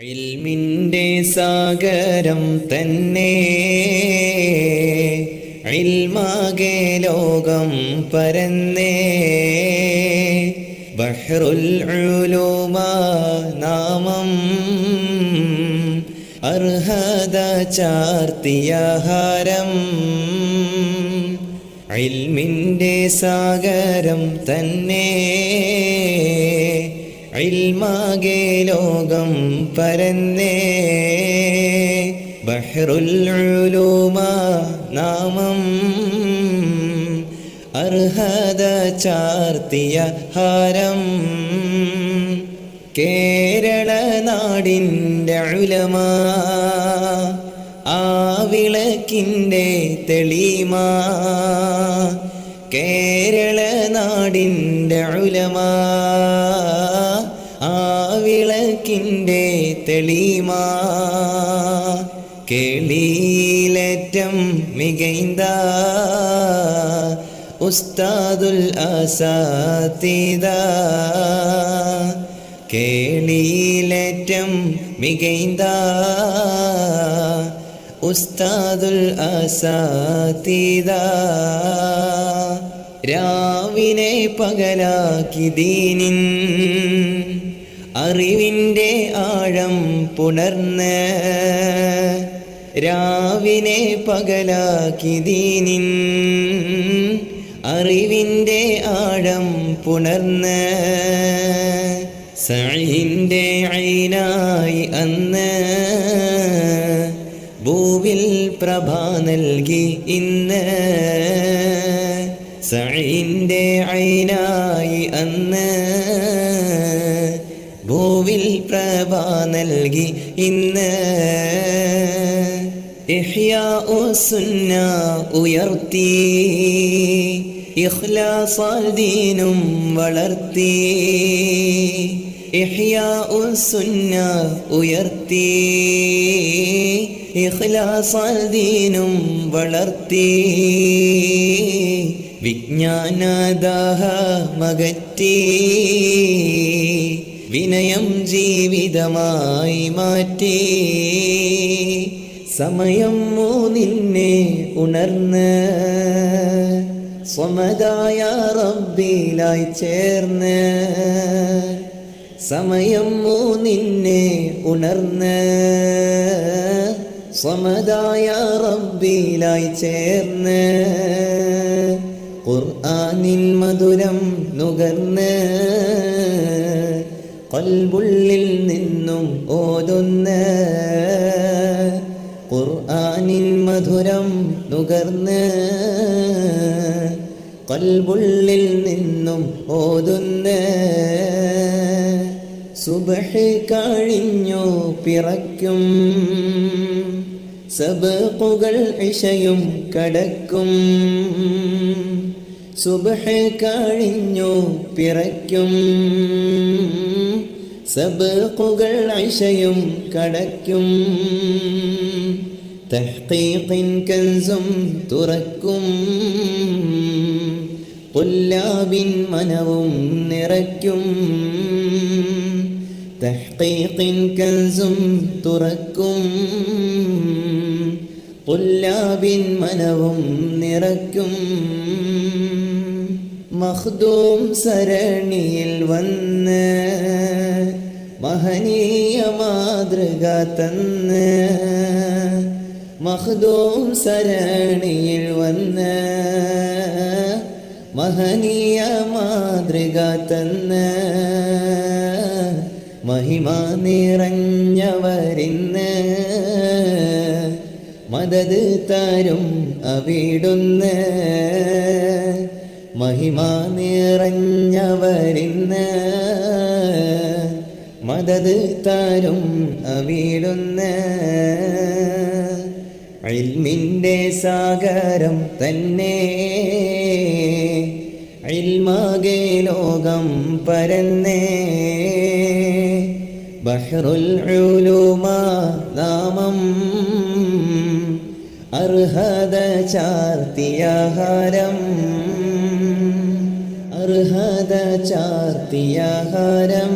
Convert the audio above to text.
ഇൽമിന്റെ സാഗരം തന്നെ. ഇൽമാകെ ലോകം പരന്നേ. ബഹ്റുൽ ഉലൂമ നാമം അർഹത ചാർത്തിയ ഹാരം സാഗരം തന്നെ. ഇൽമാകെ ലോകം പരന്നേ. ബഹ്റുൽ ഉലൂമ നാമം അർഹത ചാർത്തിയ ഹാരം. കേരള നാടിന്റെ ഉലമ ആ വിളക്കിന്റെ തെളിമ. കേരള നാടിന്റെ ഉലമ. തെളിമ കേളിയിലേറ്റം മികൈന്ത. ഉസ്താദുൽ അസാത്തിദ. കേളിയിലേറ്റം മികൈന്ത. ഉസ്താദുൽ അസാത്തിദ. രാവിനെ പകലാക്കി ദീനിൻ. അറിവിന്റെ ആഴം പുണർന്ന് രാവിനെ പകലാക്കി ദീനിൻ. അറിവിന്റെ ആഴം പുണർന്ന് സഴിന്റെ ഐനായി അന്ന് ഭൂവിൽ പ്രഭ നൽകി ഇന്ന് സഴിന്റെ ഐനായി അന്ന് ഭൂവിൽ പ്രഭ നൽകി ഇന്ന്. സുന്ന ഉയർത്തി. ഇഹ്ലാസ്വാദീനും ദീനും വളർത്തി. സുന്ന ഉയർത്തി. ഇഹ്ലാസ്വാദീനും വളർത്തി. വിജ്ഞാനദാഹ വിജ്ഞാനദാഹമകറ്റി വിനയം ജീവിതമായി മാറ്റി. സമയം മൂന്നിന്നെ ഉണർന്ന്. സ്വമതായ റബ്ബിലായി ചേർന്ന്. സമയം മൂന്നിന്നെ ഉണർന്ന്. സ്വമതായ റബ്ബിലായി ചേർന്ന്. ഖുർആനിൽ മധുരം നുകർന്ന്. കൽബുള്ളിൽ നിന്നും ഓതുന്ന ഖുർആനിൻ മധുരം നുകർന്ന് കൽബുള്ളിൽ നിന്നും ഓതുന്ന സുബഹ് കഴിഞ്ഞു പിറക്കും. സബക്കുകൾ ഇഷയും കടക്കും. സുബഹ് കഴിഞ്ഞു പിറയ്ക്കും സബക്കുകൾ ഇഷയും കടക്കും. തഹ്ഖീഖിൻ കൻസും തുറക്കും. പുല്ലാവിൻ മനവും നിറയ്ക്കും. തഹ്ഖീഖിൻ കൻസും തുറക്കും. പുല്ലാവിൻ മനവും നിറയ്ക്കും. മഖ്ദൂം സരണിയിൽ വന്ന് മഹനീയ മാതൃക തന്ന് മഖ്ദൂം സരണിയിൽ വന്ന് മഹനീയ മാതൃക തന്ന് മഹിമ നിറഞ്ഞവരിന്ന് മദത് തരും അവിടുന്ന് മഹിമ നിറഞ്ഞവരിന്ന് മദത് താരും അവിടുന്ന്. അൽമിന്റെ സാഗരം തന്നെ. അൽമാകെ ലോകം പരന്നേ. ബഹ്റുൽ നാമം. അർഹത ചാർത്തിയാഹാരം അർഹത ചാർത്തിയ ഹാരം